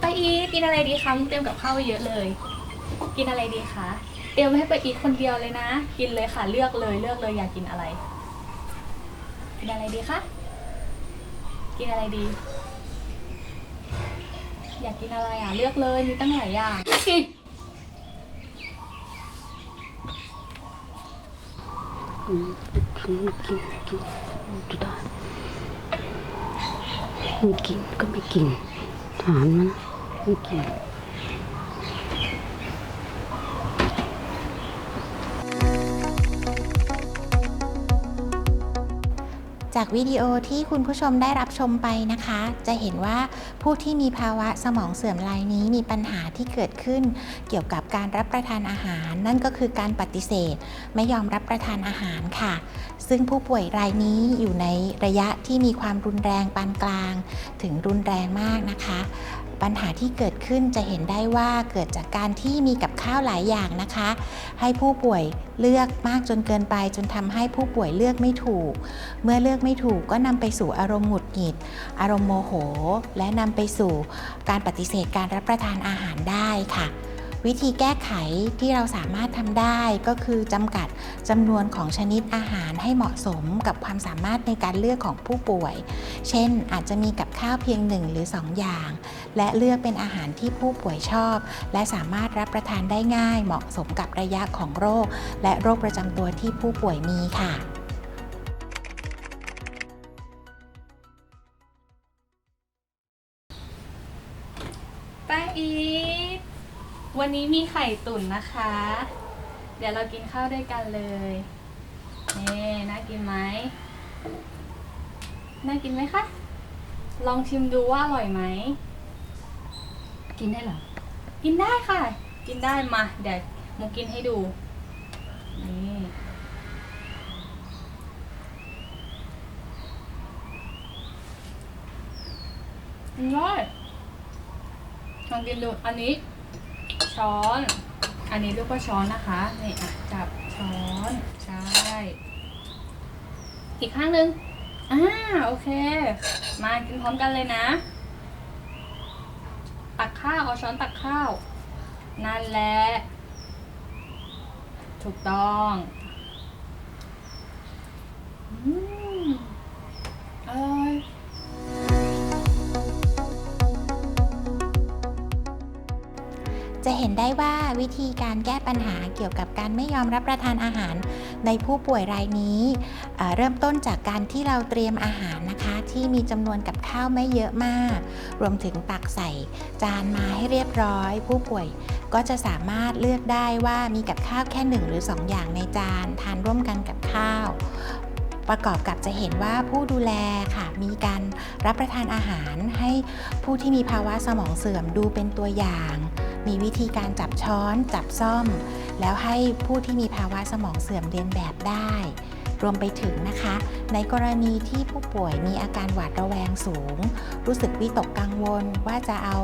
ไปอีกินอะไรดีคะเตรียมกับข้าวไว้เยอะเลย กินอะไรดีคะ เตรียมไว้ให้ไปอีทคนเดียวเลยนะ กินเลยค่ะ เลือกเลย เลือกเลยอยากกินอะไร กินอะไรดีคะ กินอะไรดี อยากกินอะไรอะ เลือกเลยมีตั้งหลายอย่างกินกินกินกินดูได้ไม่กินก็ไม่กินถามมันไม่กิน จากวิดีโอที่คุณผู้ชมได้รับชมไปนะคะ จะเห็นว่าผู้ที่มีภาวะสมองเสื่อมรายนี้มีปัญหาที่เกิดขึ้น เกี่ยวกับการรับประทานอาหาร นั่นก็คือการปฏิเสธ ไม่ยอมรับประทานอาหารค่ะ ซึ่งผู้ป่วยรายนี้อยู่ในระยะที่มีความรุนแรงปานกลาง ถึงรุนแรงมากนะคะ ปัญหาที่เกิดขึ้นจะเห็นได้ว่าเกิดจากการที่มีกับข้าวหลายอย่างนะคะ ให้ผู้ป่วยเลือกมากจนเกินไป จนทำให้ผู้ป่วยเลือกไม่ถูก เมื่อเลือกไม่ถูกก็นำไปสู่อารมณ์หงุดหงิด อารมณ์โมโห และนำไปสู่การปฏิเสธการรับประทานอาหารได้ค่ะวิธีแก้ไขที่เราสามารถทำได้ก็คือจำกัดจำนวนของชนิดอาหารให้เหมาะสมกับความสามารถในการเลือกของผู้ป่วย เช่นอาจจะมีกับข้าวเพียงหนึ่งหรือ 2 อย่าง และเลือกเป็นอาหารที่ผู้ป่วยชอบ และสามารถรับประทานได้ง่าย เหมาะสมกับระยะของโรค และโรคประจำตัวที่ผู้ป่วยมีค่ะป้าอีทวันนี้มีไข่ตุ๋นนะคะ เดี๋ยวเรากินข้าวด้วยกันเลยนี่น่ากินไหมน่ากินไหมคะ ลองชิมดูว่าอร่อยไหม กินได้เหรอ กินได้ค่ะ กินได้มาเดี๋ยวมุกกินให้ดู นี่ อร่อยลองกินดู อันนี้ ช้อน อันนี้เรียกว่าช้อนนะคะ นี่อะจับช้อน ใช่ อีกข้างหนึ่งอ่า โอเค มากินพร้อมกันเลยนะ ตักข้าวเอาช้อนตักข้าว นั่นแหละ ถูกต้องอืมอร่อย จะเห็นได้ว่าวิธีการแก้ปัญหาเกี่ยวกับการไม่ยอมรับประทานอาหารในผู้ป่วยรายนี้เเริ่มต้นจากการที่เราเตรียมอาหารนะคะ ที่มีจำนวนกับข้าวไม่เยอะมาก รวมถึงตักใส่จานมาให้เรียบร้อย ผู้ป่วยก็จะสามารถเลือกได้ว่ามีกับข้าวแค่หนึ่งหรือสองอย่างในจานทานร่วมกันกับข้าว ประกอบกับจะเห็นว่าผู้ดูแลค่ะ มีการรับประทานอาหารให้ผู้ที่มีภาวะสมองเสื่อมดูเป็นตัวอย่าง มีวิธีการจับช้อน จับซ่อม แล้วให้ผู้ที่มีภาวะสมองเสื่อมเรียนแบบได้ รวมไปถึงนะคะ ในกรณีที่ผู้ป่วยมีอาการหวาดระแวงสูง รู้สึกวิตกกังวลว่าจะเอา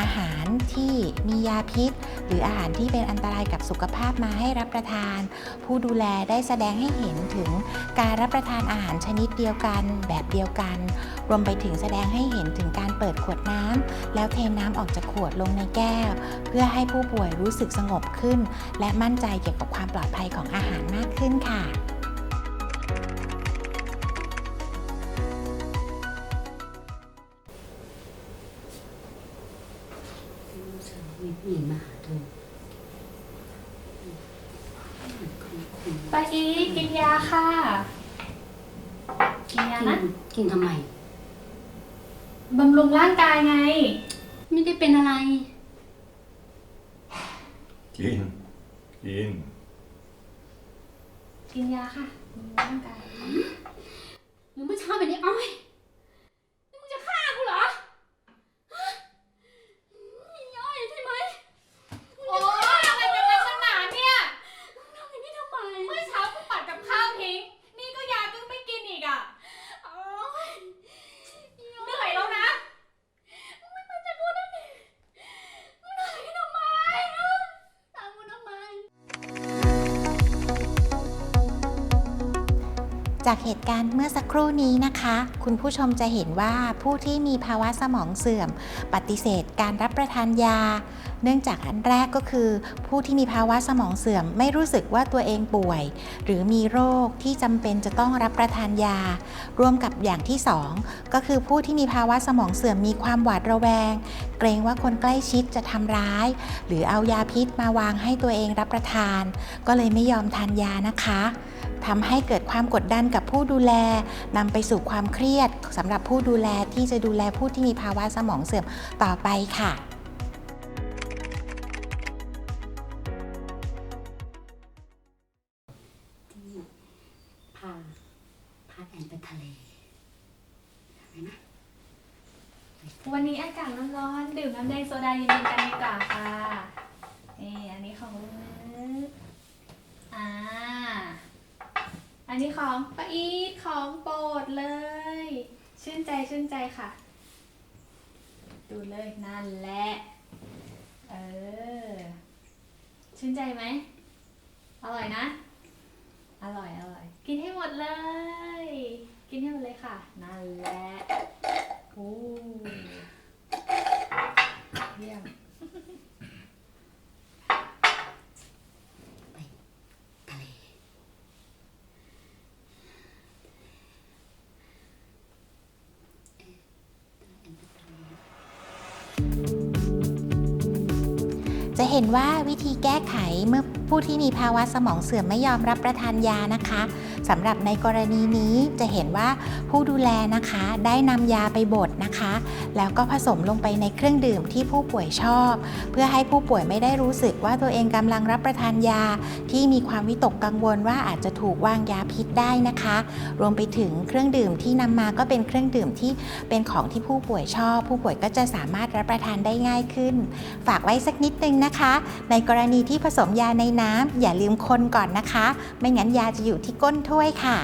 อาหารที่มียาพิษ หรืออาหารที่เป็นอันตรายกับสุขภาพมาให้รับประทาน ผู้ดูแลได้แสดงให้เห็นถึงการรับประทานอาหารชนิดเดียวกันแบบเดียวกัน รวมไปถึงแสดงให้เห็นถึงการเปิดขวดน้ำแล้วเทน้ำออกจากขวดลงในแก้ว เพื่อให้ผู้ป่วยรู้สึกสงบขึ้น และมั่นใจเกี่ยวกับความปลอดภัยของอาหารมากขึ้นค่ะ ม่มีมาหาเธอป้าอีทกินยาค่ะ กินยากินนะ กินทำไม บำรุงร่างกายไง ไม่ได้เป็นอะไร กิน กิน กินยาค่ะบำรุงร่างกายหรือเมื่อเช้าแบบนี้อ้อย จากเหตุการณ์เมื่อสักครู่นี้นะคะ คุณผู้ชมจะเห็นว่าผู้ที่มีภาวะสมองเสื่อม ปฏิเสธการรับประทานยา เนื่องจากอันแรกก็คือ ผู้ที่มีภาวะสมองเสื่อม ไม่รู้สึกว่าตัวเองป่วย หรือมีโรคที่จำเป็นจะต้องรับประทานยา รวมกับอย่างที่ 2 ก็คือผู้ที่มีภาวะสมองเสื่อมมีความหวาดระแวง เกรงว่าคนใกล้ชิดจะทำร้าย หรือเอายาพิษมาวางให้ตัวเองรับประทาน ก็เลยไม่ยอมทานยานะคะทำให้เกิดความกดดันกับผู้ดูแลนำไปสู่ความเครียดสำหรับผู้ดูแลที่จะดูแลผู้ที่มีภาวะสมองเสื่อมต่อไปค่ะ วันนี้อากาศร้อนๆดื่มน้ำแดงโซดาเย็นๆกันดีกว่าค่ะนี่อันนี้ของลุงอ่า อันนี้ของป้าอีทของโปรดเลย ชื่นใจชื่นใจค่ะ ดูเลยนั่นแหละ เออ ชื่นใจไหม อร่อยนะ อร่อยอร่อย กินให้หมดเลย กินให้หมดเลยค่ะ นั่นแหละ จะเห็นว่าวิธีแก้ไขเมื่อผู้ที่มีภาวะสมองเสื่อมไม่ยอมรับประทานยานะคะสำหรับในกรณีนี้จะเห็นว่าผู้ดูแลนะคะ ได้นำยาไปบดนะคะ แล้วก็ผสมลงไปในเครื่องดื่มที่ผู้ป่วยชอบ เพื่อให้ผู้ป่วยไม่ได้รู้สึกว่าตัวเองกำลังรับประทานยา ที่มีความวิตกกังวลว่าอาจจะถูกวางยาพิษได้นะคะ รวมไปถึงเครื่องดื่มที่นำมาก็เป็นเครื่องดื่มที่เป็นของที่ผู้ป่วยชอบ ผู้ป่วยก็จะสามารถรับประทานได้ง่ายขึ้น ฝากไว้สักนิดนึงนะคะ ในกรณีที่ผสมยาในน้ำอย่าลืมคนก่อนนะคะ ไม่งั้นยาจะอยู่ที่ก้นถ้วยค่ะ